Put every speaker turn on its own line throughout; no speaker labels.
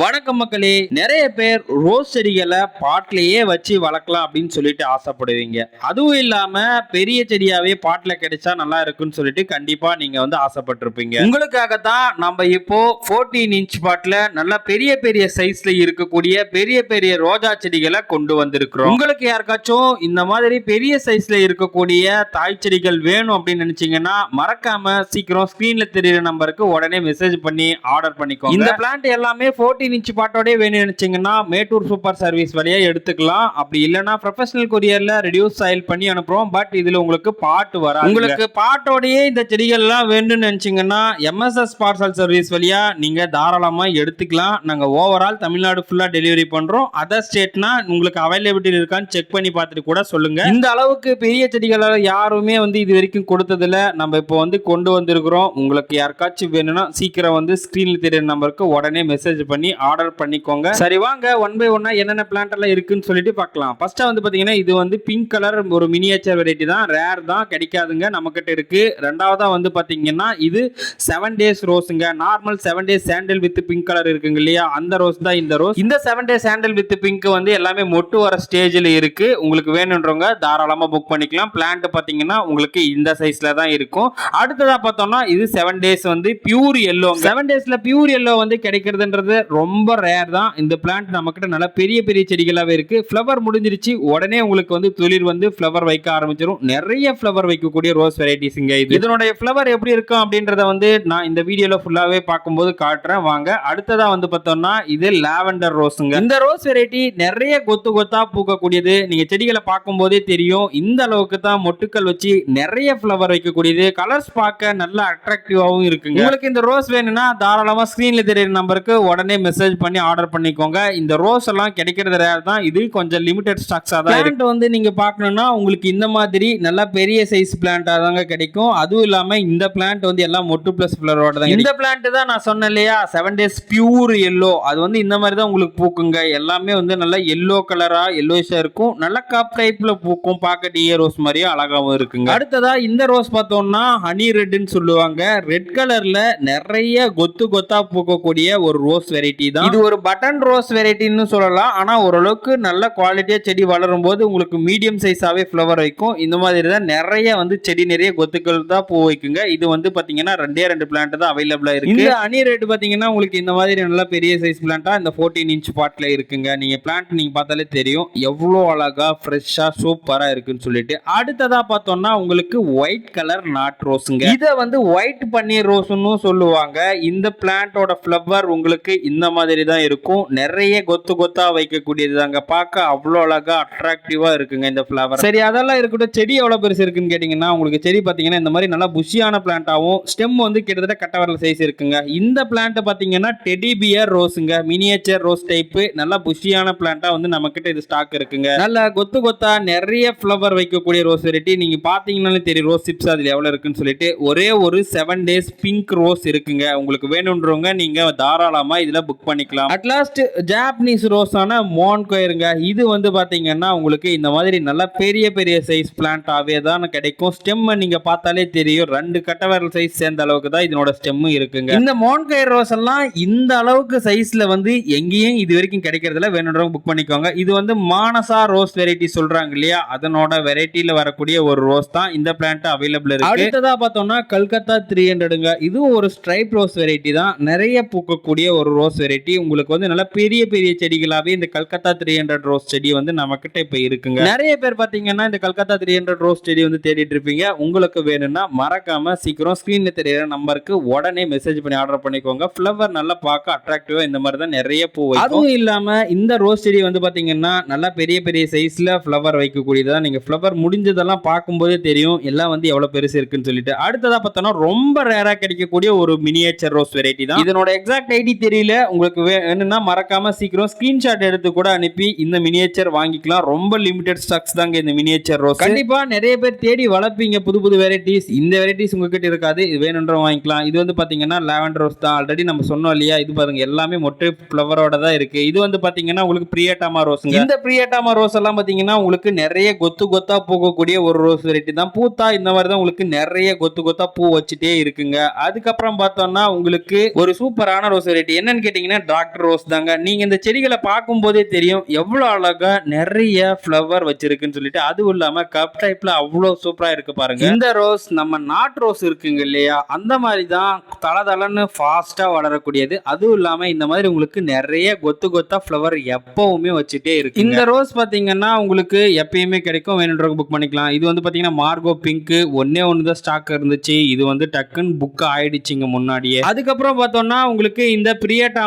வணக்கம் மக்களே. நிறைய பேர் ரோஸ் செடிகளை பாட்டிலேயே வச்சு வளர்க்கலாம் அப்படின்னு சொல்லிட்டு ஆசைப்படுவீங்க. அதுவும் இல்லாம பெரிய செடியாவே பாட்டில் கிடைச்சா நல்லா இருக்குன்னு சொல்லிட்டு கண்டிப்பா நீங்க வந்து ஆசைப்பட்டிருப்பீங்க. உங்களுக்காக தான் நம்ம இப்போ 14 இன்ச் பாட்டில் நல்லா பெரிய பெரிய சைஸ்ல இருக்கக்கூடிய பெரிய பெரிய ரோஜா செடிகளை கொண்டு வந்திருக்கிறோம். உங்களுக்கு யாருக்காச்சும் இந்த மாதிரி பெரிய சைஸ்ல இருக்கக்கூடிய தாய் செடிகள் வேணும் அப்படின்னு நினைச்சீங்கன்னா மறக்காம சீக்கிரம் ஸ்கிரீன்ல தெரியுற நம்பருக்கு உடனே மெசேஜ் பண்ணி ஆர்டர் பண்ணிக்கோங்க. இந்த பிளான்ட் எல்லாமே 14 இன்ச் பாட்டோடய வேணும் நினைச்சீங்கன்னா மேட்டூர் சூப்பர் சர்வீஸ் வழியா எடுத்துக்கலாம். அப்படி இல்லைன்னா ப்ரொஃபஷனல் கொரியர்ல ரெடியூஸ் ஆயில் பண்ணி அனுப்புறோம். பட் இதுல உங்களுக்கு பாட்டு வர உங்களுக்கு பாட்டோடயே இந்த செடிகள் எல்லாம் வேணும்னு நினைச்சீங்கன்னா எம்எஸ்எஸ் பார்சல் சர்வீஸ் வழியா நீங்க தாராளமா எடுத்துக்கலாம். நாங்க ஓவரால் தமிழ்நாடு ஃபுல்லா டெலிவரி பண்றோம். அதர் ஸ்டேட்னா உங்களுக்கு அவைலபிலிட்டி இருக்கான்னு செக் பண்ணி பார்த்துட்டு கூட சொல்லுங்க. இந்த அளவுக்கு பெரிய செடிகளை யாருமே வந்து இது வரைக்கும் கொடுத்ததில்ல. நம்ம இப்போ வந்து கொண்டு வந்திருக்கிறோம். உங்களுக்கு யாருக்காச்சும் வேணும்னா சீக்கிரம் வந்து ஸ்க்ரீனில் தெரியுற நம்பருக்கு உடனே மெசேஜ் பண்ணி ஆர்டர் பண்ணிக்கோங்க. சரி வாங்க ஒன் பை ஒன்னா என்னென்ன பிளான்ட் எல்லாம் இருக்குன்னு சொல்லிட்டு பார்க்கலாம். ஃபர்ஸ்டா வந்து பாத்தீங்கன்னா இது வந்து பிங்க் கலர் ஒரு மினியேச்சர் வெரைட்டி தான். ரேர் தான் கிடைக்காதுங்க நம்மக்கிட்ட இருக்கு. ரெண்டாவதா வந்து பாத்தீங்கன்னா இது seven days ரோஸுங்க normal seven days sandal with pink colour இருக்குங்க இல்லையா? அந்த ரோஸ் தான் இந்த ரோஸ் இந்த seven days sandal with pink வந்து எல்லாமே மொட்டு வர ஸ்டேஜில் இருக்கு. உங்களுக்கு வேணுன்றவங்க தாராளமா புக் பண்ணிக்கலாம். பிளான்ட் பாத்தீங்கன்னா உங்களுக்கு இந்த சைஸ்ல தான் இருக்கும். அடுத்ததா பார்த்தோம்னா இது செவன் டேஸ் வந்து பியூர் எல்லோ செவன் டேஸ்ல பியூர் எல்லோ வந்து கிடைக்கிறதுன்றது ரொம்ப ரொம்ப ரேர் தான். இந்த பிளான்ட் நம்மக்கிட்ட நல்லா பெரிய பெரிய செடிகளாகவே இருக்குது ஃப்ளவர் முடிஞ்சிருச்சு. உடனே உங்களுக்கு வந்து துளிர் வந்து ஃப்ளவர் வைக்க ஆரம்பிச்சிடும் நிறைய ஃப்ளவர் வைக்கக்கூடிய ரோஸ் வெரைட்டிஸுங்க இது. இதனுடைய ஃப்ளவர் எப்படி இருக்கும் அப்படின்றத வந்து நான் இந்த வீடியோவில் ஃபுல்லாகவே பார்க்கும்போது காட்டுறேன். வாங்க. அடுத்ததாக வந்து பார்த்தோம்னா இது லாவெண்டர் ரோஸுங்க இந்த ரோஸ் வெரைட்டி நிறைய கொத்து கொத்தாக பூக்கக்கூடியது. நீங்கள் செடிகளை பார்க்கும்போதே தெரியும். இந்த அளவுக்கு தான் மொட்டுக்கள் வச்சு நிறைய ஃப்ளவர் வைக்கக்கூடியது. கலர்ஸ் பார்க்க நல்லா அட்ராக்டிவாகவும் இருக்குங்க. உங்களுக்கு இந்த ரோஸ் வேணும்னா தாராளமாக ஸ்க்ரீனில் தெரியுற நம்பருக்கு உடனே மெசேஜ் பண்ணி ஆர்டர் பண்ணிக்கோங்க. இந்த ரோஸ் எல்லாம் கிடைக்கிறது ரேர் தான். இது கொஞ்சம் லிமிடெட் ஸ்டாக்ஸா தான் இருக்கு. வந்து நீங்க பார்க்கணும்னா உங்களுக்கு இந்த மாதிரி நல்லா பெரிய சைஸ் பிளான்ட்டா தாங்க கிடைக்கும். அதுவும் இல்லாம இந்த பிளான்ட் வந்து எல்லாம் மொட்டு பிளஸ் ஃபிளவரோட தான் இந்த பிளான்ட் தான் நான் சொன்னேன் இல்லையா? செவன் டேஸ் பியூர் எல்லோ அது வந்து இந்த மாதிரி தான் உங்களுக்கு பூக்குங்க. எல்லாமே வந்து நல்லா எல்லோ கலரா எல்லோஷா இருக்கும். நல்ல கப் டைப்ல பூக்கும். பார்க்க டிஏ ரோஸ் மாதிரியும் அழகாவும் இருக்குங்க. அடுத்ததா இந்த ரோஸ் பார்த்தோம்னா ஹனி ரெட்னு சொல்லுவாங்க. ரெட் கலர்ல நிறைய கொத்து கொத்தா பூக்கக்கூடிய ஒரு ரோஸ் வெரைட்டி தான் இது ஒரு பட்டன் ரோஸ் வெரைட்டின்னு சொல்லலாம். ஆனா ஓரளவுக்கு நல்ல குவாலிட்டியா செடி வளரும் போது உங்களுக்கு மீடியம் சைஸாவே ஃப்ளவர் வைக்கும். இந்த மாதிரி தான் நிறைய வந்து செடி நிறைய கொத்துக்கள் தான் பூ வைக்குங்க. இது வந்து பாத்தீங்கன்னா ரெண்டே ரெண்டு பிளான்ட் தான் அவைலபிளா இருக்கு. இந்த அணி ரேட் பாத்தீங்கன்னா உங்களுக்கு இந்த மாதிரி நல்ல பெரிய சைஸ் பிளான்ட்டா இந்த 14 இன்ச் பாட்ல இருக்குங்க. நீங்க பிளான்ட் நீங்க பார்த்தாலே தெரியும். எவ்வளோ அழகா ஃப்ரெஷ்ஷா சூப்பரா இருக்குன்னு சொல்லிட்டு. அடுத்ததா பார்த்தோம்னா உங்களுக்கு ஒயிட் கலர் நாட் ரோஸுங்க இதை வந்து ஒயிட் பன்னீர் ரோஸ்னு சொல்லுவாங்க. இந்த பிளான்ட்டோட ஃப்ளவர் உங்களுக்கு இந்த மாதிரி தான் இருக்கும். நிறைய கொத்து கொத்தா வைக்கக்கூடியது தாங்க பார்க்க அவ்வளோ அழகா அட்ராக்டிவா இருக்குங்க இந்த ஃப்ளவர் சரி அதெல்லாம் இருக்கட்டும். செடி எவ்வளோ பெருசு இருக்குன்னு கேட்டிங்கன்னா உங்களுக்கு செடி பார்த்தீங்கன்னா இந்த மாதிரி நல்லா புஷியான பிளான்ட்டாகவும் ஸ்டெம் வந்து கிட்டத்தட்ட கட்டவரல சைஸ் இருக்குங்க. இந்த பிளான்ட் பார்த்தீங்கன்னா டெடி பியர் ரோஸுங்க மினியேச்சர் ரோஸ் டைப்பு நல்லா புஷியான பிளான்ட்டாக வந்து நம்மக்கிட்ட இது ஸ்டாக் இருக்குங்க. நல்ல கொத்து கொத்தா நிறைய ஃப்ளவர் வைக்கக்கூடிய ரோஸ் வெரைட்டி நீங்கள் பார்த்தீங்கன்னாலே தெரியும் ரோஸ் சிப்ஸ் அதில் எவ்வளோ இருக்குன்னு சொல்லிட்டு. ஒரே ஒரு செவன் டேஸ் பிங்க் ரோஸ் இருக்குங்க. உங்களுக்கு வேணுன்றவங்க நீங்கள் தாராளமாக இதில் புக் பண்ணிக்கலாம். அட்லாஸ்ட் ஜாப்பனீஸ் ரோஸான மோன் கோயிருங்க இது வந்து பார்த்தீங்கன்னா உங்களுக்கு இந்த மாதிரி நல்லா பெரிய பெரிய சைஸ் பிளான்ட்டாகவே தான் கிடைக்கும். ஸ்டெம் நீங்கள் பார்த்தாலே தெரியும். ரெண்டு கட்ட சைஸ் சேர்ந்த அளவுக்கு தான் இதனோட ஸ்டெம்மு இருக்குங்க. இந்த மோன்கயர் ரோஸ் எல்லாம் இந்த அளவுக்கு சைஸில் வந்து எங்கேயும் இது வரைக்கும் கிடைக்கிறதுல வேணுன்றவங்க புக் பண்ணிக்கோங்க. இது வந்து மானசா ரோஸ் வெரைட்டி சொல்கிறாங்க இல்லையா? அதனோட வெரைட்டியில் வரக்கூடிய ஒரு ரோஸ் தான் இந்த பிளான்ட் அவைலபிள் இருக்கு. அடுத்ததாக பார்த்தோம்னா கல்கத்தா த்ரீ ஹண்ட்ரடுங்க இதுவும் ஒரு ஸ்ட்ரைப் ரோஸ் வெரைட்டி தான். நிறைய பூக்கக்கூடிய ஒரு ரோஸ் வெரைட்டி உங்களுக்கு வந்து நல்லா பெரிய பெரிய செடிகளாகவே இந்த கல்கத்தா த்ரீ ஹண்ட்ரட் ரோஸ் செடி வந்து நம்மக்கிட்ட இப்போ இருக்குங்க. நிறைய பேர் பார்த்தீங்கன்னா இந்த கல்கத்தா த்ரீ ஹண்ட்ரட் ரோஸ் செடி வந்து தேடிட்டு இருப்பீங்க. உங்களுக்கு வேணும்னா மறக்காம சீக்கிரம் ஸ்க்ரீனில் தெரியுற நம்பருக்கு உடனே மெசேஜ் பண்ணி ஆர்டர் பண்ணிக்கோங்க. ஃப்ளவர் நல்லா பார்க்க அட்ராக்டிவாக இந்த மாதிரி தான் நிறைய பூ அதுவும் இல்லாமல் இந்த ரோஸ் செடி வந்து பார்த்தீங்கன்னா நல்லா பெரிய பெரிய சைஸில் ஃப்ளவர் வைக்கக்கூடியதான் நீங்கள் ஃப்ளவர் முடிஞ்சதெல்லாம் பார்க்கும்போதே தெரியும். எல்லாம் வந்து எவ்வளோ பெருசு இருக்குன்னு சொல்லிட்டு. அடுத்ததாக பார்த்தோன்னா ரொம்ப ரேராக கிடைக்கக்கூடிய ஒரு மினியேச்சர் ரோஸ் வெரைட்டி தான். இதனோட எக்ஸாக்ட் ஐடி தெரியல. உங்களுக்கு வேணும்னா மறக்காம சீக்கிரம் ஸ்கிரீன்ஷாட் எடுத்து கூட அனுப்பி இந்த மினியேச்சர் வாங்கிக்கலாம். ரொம்ப லிமிடெட் ஸ்டாக்ஸ் தாங்க இந்த மினியேச்சர் ரோஸ் கண்டிப்பா நிறைய பேர் தேடி வளர்ப்பீங்க புது புது வெரைட்டிஸ் இந்த வெரைட்டிஸ் உங்ககிட்ட இருக்காது இது வேணுன்ற வாங்கிக்கலாம். இது வந்து பாத்தீங்கன்னா லாவெண்டர் ரோஸ் தான். ஆல்ரெடி நம்ம சொன்னோம் இல்லையா இது பாருங்க எல்லாமே மொட்டை ஃப்ளவரோட தான் இருக்கு. இது வந்து பாத்தீங்கன்னா உங்களுக்கு பிரியட்டாமா ரோஸ் இந்த பிரியட்டாமா ரோஸ் எல்லாம் பாத்தீங்கன்னா உங்களுக்கு நிறைய கொத்து கொத்தா பூக்கக்கூடிய ஒரு ரோஸ் வெரைட்டி தான். பூத்தா இந்த மாதிரி தான் உங்களுக்கு நிறைய கொத்து கொத்தா பூ வச்சுட்டே இருக்குங்க. அதுக்கப்புறம் பார்த்தோம்னா உங்களுக்கு ஒரு சூப்பரான ரோஸ் வெரைட்டி என்னன்னு கேட்டீங்கன்னா பார்த்தீங்கன்னா டாக்டர் ரோஸ் தாங்க. நீங்க இந்த செடிகளை பார்க்கும்போதே தெரியும் எவ்வளவு அழகா நிறைய ஃப்ளவர் வச்சிருக்குன்னு சொல்லிட்டு அதுவும் இல்லாம கப் டைப்ல அவ்வளோ சூப்பரா இருக்கு பாருங்க. இந்த ரோஸ் நம்ம நாட்டு ரோஸ் இருக்குங்க இல்லையா? அந்த மாதிரி தான் தளதளன்னு ஃபாஸ்டா வளரக்கூடியது. அதுவும் இல்லாம இந்த மாதிரி உங்களுக்கு நிறைய கொத்து கொத்தா ஃப்ளவர் எப்பவுமே வச்சுட்டே இருக்கு இந்த ரோஸ் பாத்தீங்கன்னா உங்களுக்கு எப்பயுமே கிடைக்கும். வேணுன்றவங்க புக் பண்ணிக்கலாம். இது வந்து பாத்தீங்கன்னா மார்கோ பிங்க் ஒன்னே ஒன்று தான் ஸ்டாக் இருந்துச்சு. இது வந்து டக்குன்னு புக் ஆயிடுச்சுங்க முன்னாடியே. அதுக்கப்புறம் பார்த்தோம்னா உங்களுக்கு இந்த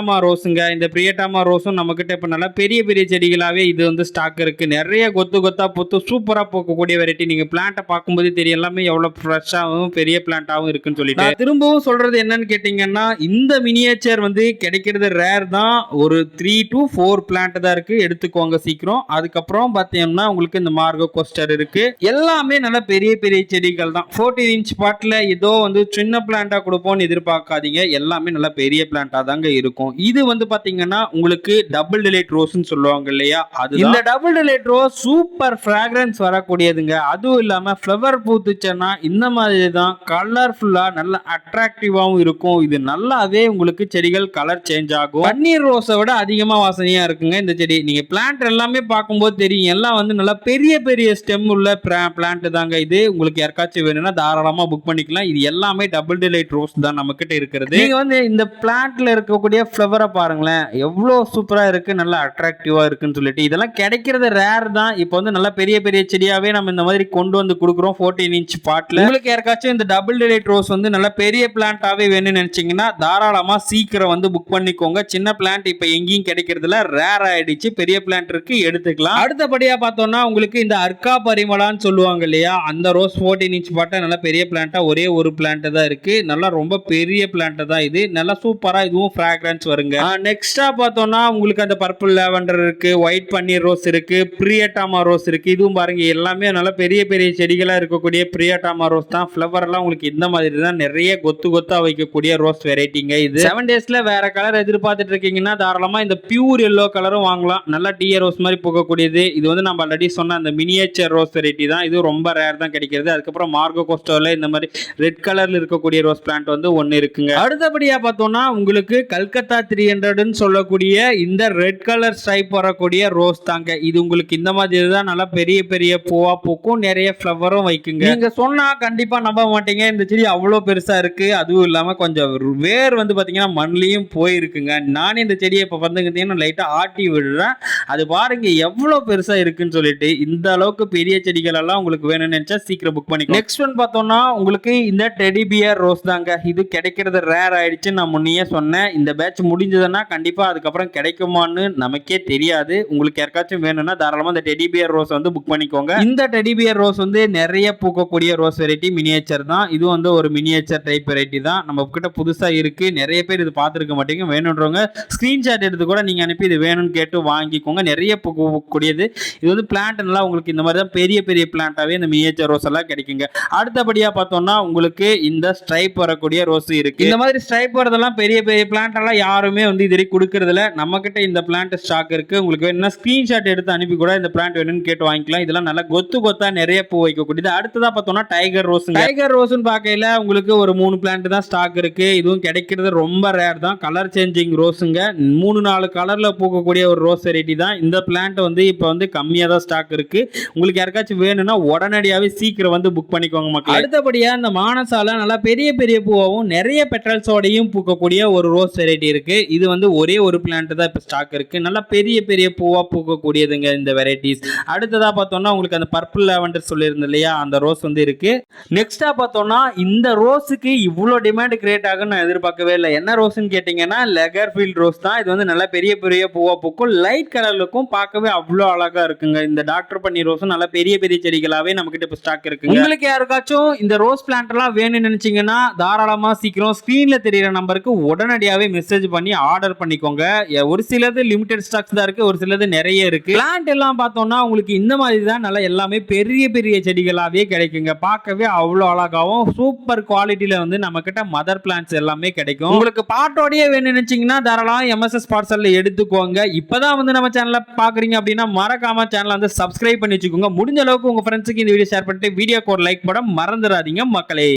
பிரியட்டாமா ரோஸுங்க. இந்த பிரியட்டாமா ரோஸும் நம்மக்கிட்ட இப்போ நல்லா பெரிய பெரிய செடிகளாகவே இது வந்து ஸ்டாக் இருக்குது நிறைய கொத்து கொத்தாக பொத்து சூப்பராக போக்கக்கூடிய வெரைட்டி நீங்கள் பிளான்ட்டை பார்க்கும்போது தெரியும். எல்லாமே எவ்வளோ ஃப்ரெஷ்ஷாகவும் பெரிய பிளான்ட்டாகவும் இருக்குன்னு சொல்லிட்டு. திரும்பவும் சொல்கிறது என்னன்னு கேட்டிங்கன்னா இந்த மினியேச்சர் வந்து கிடைக்கிறது ரேர் தான். ஒரு த்ரீ டு ஃபோர் பிளான்ட் தான் இருக்குது எடுத்துக்கோங்க சீக்கிரம். அதுக்கப்புறம் பார்த்தீங்கன்னா உங்களுக்கு இந்த மார்கோ கோஸ்டர் இருக்குது எல்லாமே நல்ல பெரிய பெரிய செடிகள் தான். ஃபோர்டீன் இன்ச் பாட்டில் ஏதோ வந்து சின்ன பிளான்ட்டாக கொடுப்போம்னு எதிர்பார்க்காதீங்க. எல்லாமே நல்ல பெரிய பிளான்ட்டாக தாங்க இருக்கும். இது வந்து பார்த்தீங்கன்னா உங்களுக்கு டபுள் டிலைட் ரோஸ்னு சொல்லுவாங்க இல்லையா? அது இந்த double delight rose super fragrance வரக்கூடியதுங்க. அதுவும் இல்லாமல் ஃப்ளவர் பூத்துச்சுன்னா இந்த மாதிரி தான் கலர்ஃபுல்லாக நல்ல அட்ராக்டிவாகவும் இருக்கும். இது நல்லாவே உங்களுக்கு செடிகள் கலர் சேஞ்ச் ஆகும். பன்னீர் ரோஸை விட அதிகமாக வாசனையாக இருக்குங்க இந்த செடி. நீங்கள் பிளான்ட் எல்லாமே பார்க்கும்போது தெரியும். எல்லாம் வந்து நல்லா பெரிய பெரிய ஸ்டெம் உள்ள பிளான்ட் தாங்க இது. உங்களுக்கு யாருக்காச்சும் வேணும்னா தாராளமாக புக் பண்ணிக்கலாம். இது எல்லாமே டபுள் டிலைட் ரோஸ் தான் நம்ம கிட்ட இருக்கிறது. நீங்க வந்து இந்த பிளான்ட்ல இருக்கக்கூடிய ஃப்ளவரை பாருங்களேன். எவ்வளோ சூப்பராக இருக்குது நல்லா அட்ராக்டிவாக இருக்குன்னு சொல்லிட்டு. இதெல்லாம் கிடைக்கிறது ரேர் தான். இப்போ வந்து நல்லா பெரிய பெரிய செடியாகவே நம்ம இந்த மாதிரி கொண்டு வந்து கொடுக்குறோம் 14 இன்ச் பாட்டில் உங்களுக்கு யாருக்காச்சும் இந்த டபுள் டிலைட் ரோஸ் வந்து நல்லா பெரிய பிளான்ட்டாகவே வேணும்னு நினச்சிங்கன்னா தாராளமாக சீக்கிரம் வந்து புக் பண்ணிக்கோங்க. சின்ன பிளான்ட் இப்போ எங்கேயும் கிடைக்கிறதுல ரேர் ஆகிடுச்சு பெரிய பிளான்ட் இருக்குது எடுத்துக்கலாம். அடுத்தபடியாக பார்த்தோம்னா உங்களுக்கு இந்த அர்க்கா பரிமளான்னு சொல்லுவாங்க இல்லையா? அந்த ரோஸ் 14 இன்ச் பாட்டை நல்லா பெரிய பிளான்ட்டாக ஒரே ஒரு பிளான்ட்டு தான் இருக்குது நல்லா ரொம்ப பெரிய பிளான்ட்டு தான் இது. நல்லா சூப்பராக இதுவும் ஃப்ராக்ரன்ஸ் வருங்க. நெக்ஸ்டா பார்த்தோம்னா உங்களுக்கு அந்த பர்பிள் லேவண்டர் இருக்கு ஒயிட் பன்னீர் ரோஸ் இருக்கு பிரியட்டாமா ரோஸ் இருக்கு. இதுவும் பாருங்க எல்லாமே நல்லா பெரிய பெரிய செடிகளா இருக்கக்கூடிய பிரியட்டாமா ரோஸ் தான். ஃப்ளவர் எல்லாம் உங்களுக்கு இந்த மாதிரி தான். நிறைய கொத்து கொத்தா வைக்கக்கூடிய ரோஸ் வெரைட்டிங்க இது. செவன் டேஸ்ல வேற கலர் எதிர்பார்த்துட்டு இருக்கீங்கன்னா தாராளமா இந்த பியூர் எல்லோ கலரும் வாங்கலாம். நல்லா டீய ரோஸ் மாதிரி போகக்கூடியது இது வந்து நம்ம ஆல்ரெடி சொன்ன அந்த மினியேச்சர் ரோஸ் வெரைட்டி தான். இது ரொம்ப ரேர் தான் கிடைக்கிறது. அதுக்கப்புறம் மார்கோ கோஸ்டோல இந்த மாதிரி ரெட் கலர்ல இருக்கக்கூடிய ரோஸ் பிளான்ட் வந்து ஒன்று இருக்குங்க. அடுத்தபடியா பார்த்தோம்னா உங்களுக்கு கல்கத்தா த்ரீ ஹண்ட்ரடுன்னு சொல்லக்கூடிய இந்த ரெட் கலர் ஸ்ட்ரைப் வரக்கூடிய ரோஸ் தாங்க. இது உங்களுக்கு இந்த மாதிரி தான் நல்லா பெரிய பெரிய பூவா பூக்கும். நிறைய ஃப்ளவரும் வைக்குங்க. நீங்க சொன்னா கண்டிப்பா நம்ப மாட்டீங்க. இந்த செடி அவ்வளோ பெருசா இருக்கு. அதுவும் இல்லாம கொஞ்சம் வேர் வந்து பாத்தீங்கன்னா மண்லையும் போயிருக்குங்க. நானே இந்த செடியை இப்போ வந்துங்கன்னா லைட்டா ஆட்டி விடுறேன். அது பாருங்க எவ்வளோ பெருசா இருக்குன்னு சொல்லிட்டு இந்த அளவுக்கு பெரிய செடிகள் எல்லாம் உங்களுக்கு வேணும்னு நினைச்சா சீக்கிரம் புக் பண்ணிக்கலாம் நெக்ஸ்ட் ஒன் பார்த்தோம்னா உங்களுக்கு இந்த டெடி பியர் ரோஸ் தாங்க. இது கிடைக்கிறது ரேர் ஆயிடுச்சு நான் முன்னையே சொன்னேன். இந்த பேட்ச் முடிஞ்சதுன்னா கண்டிப்பாக அதுக்கப்புறம் கிடைக்குமான்னு நமக்கே தெரியாது. உங்களுக்கு யாருக்காச்சும் வேணும்னா தாராளமாக இந்த டெடி பியர் ரோஸ் வந்து புக் பண்ணிக்கோங்க. இந்த டெடி பியர் ரோஸ் வந்து நிறைய பூக்கக்கூடிய ரோஸ் வெரைட்டி மினியேச்சர் தான். இது வந்து ஒரு மினியேச்சர் டைப் வெரைட்டி தான். நம்ம கிட்ட புதுசாக இருக்குது நிறைய பேர் இது பார்த்துருக்க மாட்டேங்க. வேணுன்றவங்க ஸ்க்ரீன்ஷாட் எடுத்து கூட நீங்கள் அனுப்பி இது வேணும்னு கேட்டு வாங்கிக்கோங்க. நிறைய பூக்கக்கூடியது. இது வந்து பிளான்ட் உங்களுக்கு இந்த மாதிரி தான் பெரிய பெரிய பிளான்ட்டாகவே இந்த மினியேச்சர் ரோஸ் எல்லாம் கிடைக்குங்க. அடுத்தபடியாக பார்த்தோம்னா உங்களுக்கு இந்த ஸ்ட்ரைப் வரக்கூடிய ரோஸ் இருக்குது இந்த மாதிரி ஸ்ட்ரைப் வரதெல்லாம் பெரிய பெரிய பிளான்ட் எல்லாம் யாருமே வந்து இது வரைக்கும் கொடுக்கறதில்ல. நம்ம கிட்ட இந்த பிளான்ட் ஸ்டாக் இருக்கு. உங்களுக்கு வேணும்னா ஸ்கிரீன்ஷாட் எடுத்து அனுப்பி கூட இந்த பிளான்ட் வேணும்னு கேட்டு வாங்கிக்கலாம். இதெல்லாம் நல்லா கொத்து கொத்தா நிறைய பூ வைக்கக்கூடியது. அடுத்ததா பார்த்தோம்னா டைகர் ரோஸ் டைகர் ரோஸ்னு பார்க்கையில உங்களுக்கு ஒரு மூணு பிளான்ட் தான் ஸ்டாக் இருக்கு. இதுவும் கிடைக்கிறது ரொம்ப ரேர் தான். கலர் சேஞ்சிங் ரோஸுங்க மூணு நாலு கலர்ல பூக்கக்கூடிய ஒரு ரோஸ் வெரைட்டி தான். இந்த பிளான்ட் வந்து இப்போ வந்து கம்மியாக தான் ஸ்டாக் இருக்கு. உங்களுக்கு யாருக்காச்சும் வேணும்னா உடனடியாகவே சீக்கிரம் வந்து புக் பண்ணிக்கோங்க மக்கள். அடுத்தபடியா இந்த மானசால நல்லா பெரிய பெரிய பூவாகவும் நிறைய பெட்ரல்ஸோடையும் பூக்கக்கூடிய ஒரு ரோஸ் வெரைட்டி இருக்கு. இது வந்து ஒரே ஒரு பிளான்ட் தான் இப்போ ஸ்டாக் இருக்கு. நல்லா பெரிய பெரிய பூவா பூக்கக்கூடியதுங்க இந்த வெரைட்டிஸ் அடுத்ததா பார்த்தோம்னா உங்களுக்கு அந்த பர்பிள் லெவண்டர் சொல்லியிருந்தேன் இல்லையா? அந்த ரோஸ் வந்து இருக்கு. நெக்ஸ்டா பார்த்தோம்னா இந்த ரோஸுக்கு இவ்வளோ டிமாண்ட் கிரியேட் ஆகும்னு நான் எதிர்பார்க்கவே இல்லை. என்ன ரோஸ்ன்னு கேட்டிங்கன்னா லெகர் ஃபீல்ட் ரோஸ் தான். இது வந்து நல்லா பெரிய பெரிய பூவா பூக்கும். லைட் கலர்லுக்கும் பார்க்கவே அவ்வளோ அழகா இருக்குங்க. இந்த டாக்டர் பண்ணி ரோஸும் நல்லா பெரிய பெரிய செடிகளாகவே நம்ம கிட்ட இப்போ ஸ்டாக் இருக்கு உங்களுக்கு யாருக்காச்சும் இந்த ரோஸ் பிளான்ட் எல்லாம் வேணும்னு நினைச்சீங்கன்னா தாராளமா சீக்கிரம் ஸ்கிரீன்ல தெரியிற நம்பருக்கு உடனடியாவே மெசேஜ் பண்ணி ஆர்டர் பண்ணிக்கோங்க. ஒரு சிலது லிமிடெட் ஸ்டாக்ஸ் தான் இருக்கு ஒரு சிலது நிறைய இருக்கு. பிளான்ட் எல்லாம் பார்த்தோம்னா உங்களுக்கு இந்த மாதிரி தான் நல்லா எல்லாமே பெரிய பெரிய செடிகளாகவே கிடைக்குங்க. பார்க்கவே அவ்வளோ அழகாகவும் சூப்பர் குவாலிட்டியில் வந்து நம்ம கிட்ட மதர் பிளான்ட்ஸ் எல்லாமே கிடைக்கும். உங்களுக்கு பாட்டோடையே வேணும்னு நினச்சிங்கன்னா தாராளம் எம்எஸ்எஸ் பார்சலில் எடுத்துக்கோங்க. இப்போ தான் வந்து நம்ம சேனலை பார்க்குறீங்க அப்படின்னா மறக்காம சேனலை வந்து சப்ஸ்கிரைப் பண்ணி வச்சுக்கோங்க. முடிஞ்ச அளவுக்கு உங்கள் ஃப்ரெண்ட்ஸுக்கு இந்த வீடியோ ஷேர் பண்ணிட்டு வீடியோக்கு ஒரு லைக் போட மறந்துடாதீங்க மக்களே.